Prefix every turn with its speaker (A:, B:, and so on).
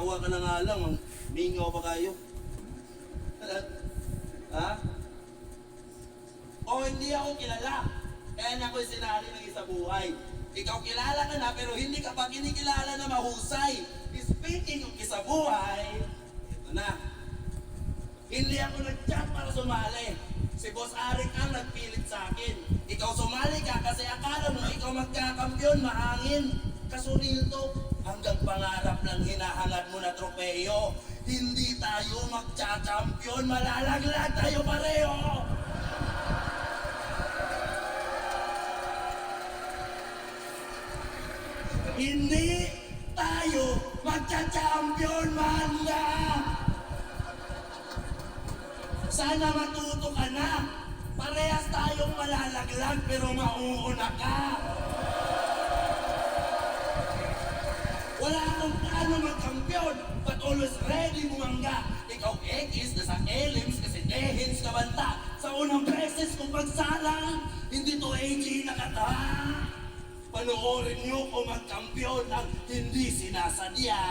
A: Tawa ka na nga lang. ang Mingaw pa kayo. ha? O hindi ako kilala. Kaya na ako'y sinali ng isa buhay. Ikaw kilala ka na pero hindi ka pa kinikilala na mahusay. Speaking of isa buhay, ito na. Hindi ako nag-chat para sumali. Si Boss Arik ang nagpilit sa akin. Ikaw sumali ka kasi akala mo ikaw magkakampyon, mahangin. Kasunil to, hanggang pangarap lang hinahangad mo na tropeyo. Hindi tayo magcha-champion, malalaglag tayo pareho. Hindi tayo magcha-champion, man na! Sana matuto ka na. Parehas tayong malalaglag pero mauuna ka. Wala akong plano magkampiyon, but always ready bumangga. Ikaw X na sa elims kasi dehins ka banta. Sa unang beses kong pagsalang, hindi to AG nakata. Panoorin niyo ko magkampiyon ang hindi sinasadya.